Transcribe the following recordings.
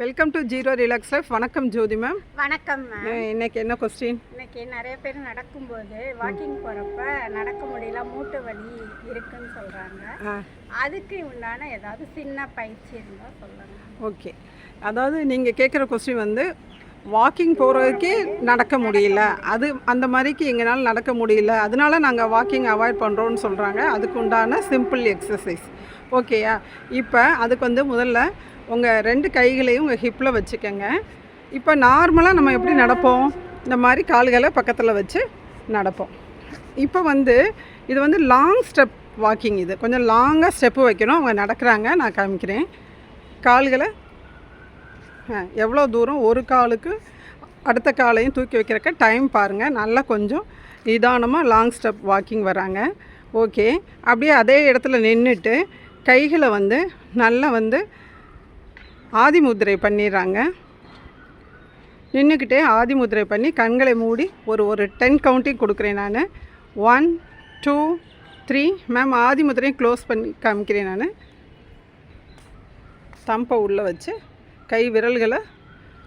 Welcome to zero relax life வணக்கம் ஜோதி ma'am வணக்கம் ma'am இன்னைக்கு என்ன கொஸ்டின் இன்னைக்கு நிறைய பேர் நடக்கும்போது வாக்கிங் போகிறப்ப நடக்க முடியல மூட்டு வலி இருக்குன்னு சொல்கிறாங்க அதுக்கு உண்டான ஏதாவது சின்ன பயிற்சி இருந்தால் சொல்லுங்க. ஓகே அதாவது நீங்கள் கேட்குற கொஸ்டின் வந்து வாக்கிங் போகிறதுக்கே நடக்க முடியல. அது அந்த மாதிரிக்கு எங்களால் நடக்க முடியல. அதனால நாங்கள் வாக்கிங் அவாய்ட் பண்ணுறோன்னு சொல்கிறாங்க அதுக்கு உண்டான சிம்பிள் எக்ஸசைஸ் ஓகேயா இப்போ அதுக்கு வந்து முதல்ல உங்கள் ரெண்டு கைகளையும் உங்கள் ஹிப்பில் வச்சுக்கோங்க. இப்போ நார்மலாக நம்ம எப்படி நடப்போம்? இந்த மாதிரி கால்களை பக்கத்தில் வச்சு நடப்போம். இப்போ வந்து இது வந்து லாங் ஸ்டெப் வாக்கிங் இது. கொஞ்சம் லாங்காக ஸ்டெப்பு வைக்கணும். அவங்க நடக்கிறாங்க நான் காமிக்கிறேன். கால்களை எவ்வளோ தூரம்? ஒரு காலுக்கு அடுத்த காலையும் தூக்கி வைக்கிறக்க டைம் பாருங்கள் நல்லா கொஞ்சம் நிதானமாக லாங் ஸ்டெப் வாக்கிங் வராங்க. ஓகே அப்படியே அதே இடத்துல நின்றுட்டு கைகளை வந்து நல்லா வந்து ஆதிமுதிரை பண்ணிடுறாங்க. நின்றுக்கிட்டே ஆதிமுதிரை பண்ணி கண்களை மூடி ஒரு ஒரு டென் கவுண்டிங் கொடுக்குறேன் நான். ஒன் டூ த்ரீ மேம் ஆதிமுத்திரையும் க்ளோஸ் பண்ணி காமிக்கிறேன் நான். தம்பை உள்ளே வச்சு கை விரல்களை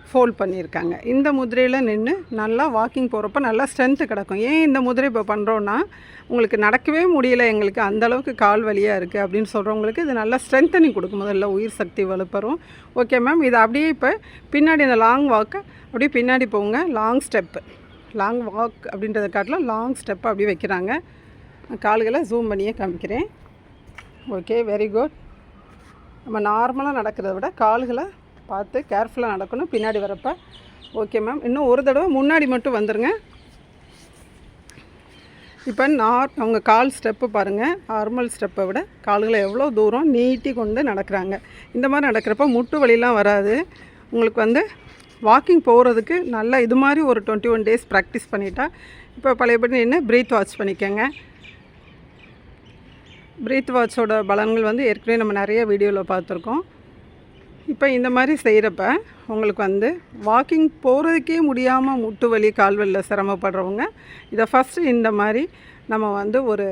ஃபோல்ட் பண்ணியிருக்காங்க. இந்த முதிரையில் நின்று நல்லா வாக்கிங் போகிறப்ப நல்லா ஸ்ட்ரென்த்து கிடக்கும். ஏன் இந்த முதிரை இப்போ பண்ணுறோன்னா உங்களுக்கு நடக்கவே முடியல எங்களுக்கு அந்த அளவுக்கு கால் வலியாக இருக்குது அப்படின்னு சொல்கிறவங்களுக்கு இது நல்லா ஸ்ட்ரென்த்தனிங் கொடுக்கும். முதல்ல உயிர் சக்தி வலுப்பெறும். ஓகே மேம் இது அப்படியே இப்போ பின்னாடி இந்த லாங் வாக்கு அப்படியே பின்னாடி போங்க. லாங் ஸ்டெப்பு லாங் வாக் அப்படின்றத காட்டிலும் லாங் ஸ்டெப் அப்படியே வைக்கிறாங்க. கால்களை ஜூம் பண்ணியே காமிக்கிறேன். ஓகே வெரி குட் நம்ம நார்மலாக நடக்கிறத விட கால்களை பார்த்து கேர்ஃபுல்லாக நடக்கணும். பின்னாடி வரப்ப ஓகே மேம் இன்னும் ஒரு தடவை முன்னாடி மட்டும் வந்துடுங்க இப்போ நார் அவங்க கால் ஸ்டெப்பு பாருங்கள் நார்மல் ஸ்டெப்பை விட கால்களை எவ்வளோ தூரம் நீட்டி கொண்டு நடக்கிறாங்க. இந்த மாதிரி நடக்கிறப்ப முட்டு வலிலாம் வராது. உங்களுக்கு வந்து வாக்கிங் போகிறதுக்கு நல்லா இது மாதிரி ஒரு டுவெண்ட்டி ஒன் டேஸ் ப்ராக்டிஸ் பண்ணிட்டா இப்போ பழையபடி நின்று ப்ரீத் வாட்ச் பண்ணிக்கோங்க. ப்ரீத் வாட்சோட பலன்கள் வந்து ஏற்கனவே நம்ம நிறைய வீடியோவில் பார்த்துருக்கோம். இப்போ இந்த மாதிரி செய்கிறப்ப உங்களுக்கு வந்து வாக்கிங் போகிறதுக்கே முடியாமல் முட்டு வலி கால்வலியில் சிரமப்படுறவங்க இதை ஃபஸ்ட்டு இந்த மாதிரி நம்ம வந்து ஒரு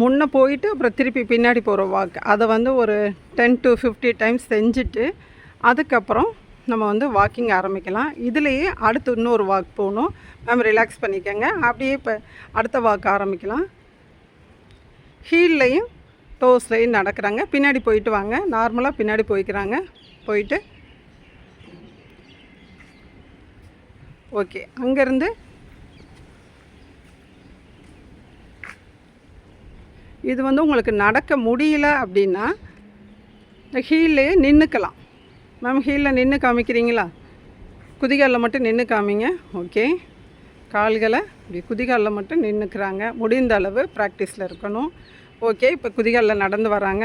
முன்னே போயிட்டு அப்புறம் திருப்பி பின்னாடி போகிற வாக் அதை வந்து ஒரு டென் டு ஃபிஃப்டி டைம்ஸ் செஞ்சுட்டு அதுக்கப்புறம் நம்ம வந்து வாக்கிங் ஆரம்பிக்கலாம். இதுலேயே அடுத்து இன்னொரு வாக் போகணும். மேம் ரிலாக்ஸ் பண்ணிக்கோங்க. அப்படியே இப்போ அடுத்த வாக் ஆரம்பிக்கலாம். ஹீல்லையும் டோஸ்லையும் நடக்கிறாங்க. பின்னாடி போயிட்டு வாங்க. நார்மலாக பின்னாடி போய்க்கிறாங்க. போயிட்டு. ஓகே. அங்கேருந்து இது வந்து உங்களுக்கு நடக்க முடியல அப்படின்னா இந்த ஹீல்லையே நின்றுக்கலாம் மேம் ஹீலில் நின்று காமிக்கிறீங்களா? குதிகாலில் மட்டும் நின்று காமிங்க. ஓகே. கால்களை இப்படி குதிகாலில் மட்டும் நின்றுக்கிறாங்க முடிந்த அளவு ப்ராக்டிஸில் இருக்கணும். ஓகே இப்போ குதிகாலில் நடந்து வராங்க.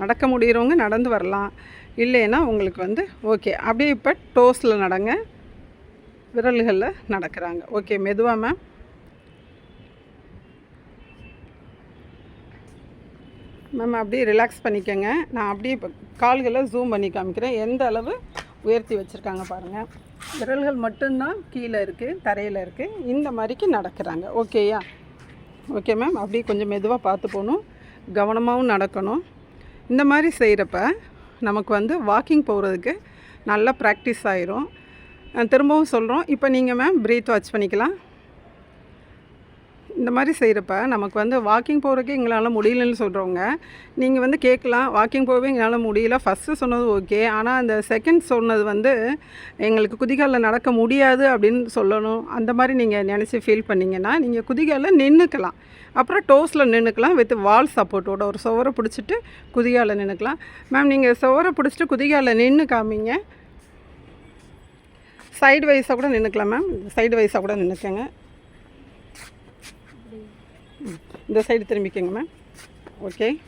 நடக்க முடிகிறவங்க நடந்து வரலாம். இல்லைன்னா உங்களுக்கு வந்து ஓகே அப்படியே இப்போ டோஸில் நடங்க. விரல்களில் நடக்கிறாங்க. ஓகே மெதுவாக மேம் மேம் அப்படியே ரிலாக்ஸ் பண்ணிக்கோங்க. நான் அப்படியே இப்போ கால்களை ஜூம் பண்ணி காமிக்கிறேன். எந்த அளவு உயர்த்தி வச்சுருக்காங்க பாருங்கள் விரல்கள் மட்டும்தான் கீழே இருக்குது தரையில் இருக்குது இந்த மாதிரிக்கு நடக்கிறாங்க. ஓகேயா? ஓகே மேம் அப்படியே கொஞ்சம் மெதுவாக பார்த்து போகணும். கவனமாகவும் நடக்கணும். இந்த மாதிரி செய்கிறப்ப நமக்கு வந்து வாக்கிங் போகிறதுக்கு நல்லா ப்ராக்டிஸ் ஆயிரும். திரும்பவும் சொல்கிறோம் இப்போ நீங்கள் மேம் ப்ரீத் வாட்ச் பண்ணிக்கலாம். இந்த மாதிரி செய்கிறப்ப நமக்கு வந்து வாக்கிங் போகிறக்கே எங்களால் முடியலன்னு சொல்கிறவங்க நீங்கள் வந்து கேட்கலாம் வாக்கிங் போகவே எங்களால் முடியல. ஃபஸ்ட்டு சொன்னது ஓகே ஆனால் அந்த செகண்ட் சொன்னது வந்து எங்களுக்கு குதிகாலில் நடக்க முடியாது அப்படின்னு சொல்லணும். அந்த மாதிரி நீங்கள் நினச்சி ஃபீல் பண்ணிங்கன்னா நீங்கள் குதிகாலில் நின்றுக்கலாம் அப்புறம் டோஸில் நின்றுக்கலாம் வித் வால் சப்போர்ட்டோட ஒரு சுவரை பிடிச்சிட்டு குதிகாலில் நின்றுக்கலாம் மேம் நீங்கள் சுவரை பிடிச்சிட்டு குதிகாலில் நின்று காமிங்க. சைடு வைஸாக கூட நின்றுக்கலாம் மேம் சைடு வைஸாக கூட நின்றுக்கங்க இந்த சைடு திரும்பிக்கங்க மேம் ஓகே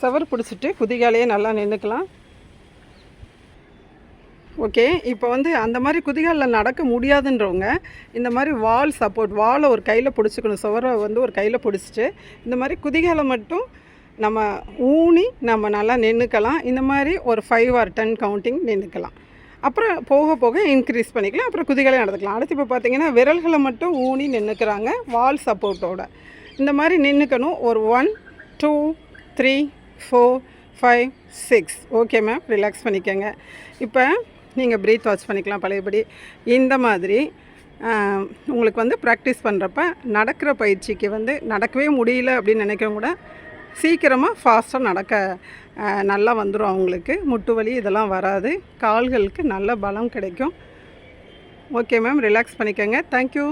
சவர் பிடிச்சிட்டு குதிகாலையே நல்லா நின்றுக்கலாம் ஓகே இப்போ வந்து அந்த மாதிரி குதிகாலில் நடக்க முடியாதுன்றவங்க இந்த மாதிரி வால் சப்போர்ட் வாலை ஒரு கையில் பிடிச்சிக்கணும். சுவரை வந்து ஒரு கையில் பிடிச்சிட்டு இந்த மாதிரி குதிகாலை மட்டும் நம்ம ஊனி நம்ம நல்லா நின்றுக்கலாம் இந்த மாதிரி ஒரு ஃபைவ் ஆர் டென் கவுண்டிங் நின்றுக்கலாம் அப்புறம் போக போக இன்க்ரீஸ் பண்ணிக்கலாம். அப்புறம் குதிகளை நடந்துக்கலாம். அடுத்து இப்போ பார்த்தீங்கன்னா விரல்களை மட்டும் ஊனி நின்றுக்கிறாங்க வால் சப்போர்ட்டோட இந்த மாதிரி நின்றுக்கணும் ஒரு one two three four five six okay ma'am relax பண்ணிக்கோங்க. இப்போ நீங்கள் ப்ரீத் வாட்ச் பண்ணிக்கலாம் பழையபடி. இந்த மாதிரி உங்களுக்கு வந்து ப்ராக்டிஸ் பண்ணுறப்ப நடக்கிற பயிற்சிக்கு வந்து நடக்கவே முடியல அப்படின்னு நினைக்கிறவங்க கூட சீக்கிரமாக ஃபாஸ்ட்டாக நடக்க நல்லா வந்துடும் அவங்களுக்கு. முட்டு வலி இதெல்லாம் வராது. கால்களுக்கு நல்ல பலம் கிடைக்கும். ஓகே மேம் ரிலாக்ஸ் பண்ணிக்கோங்க. Thank you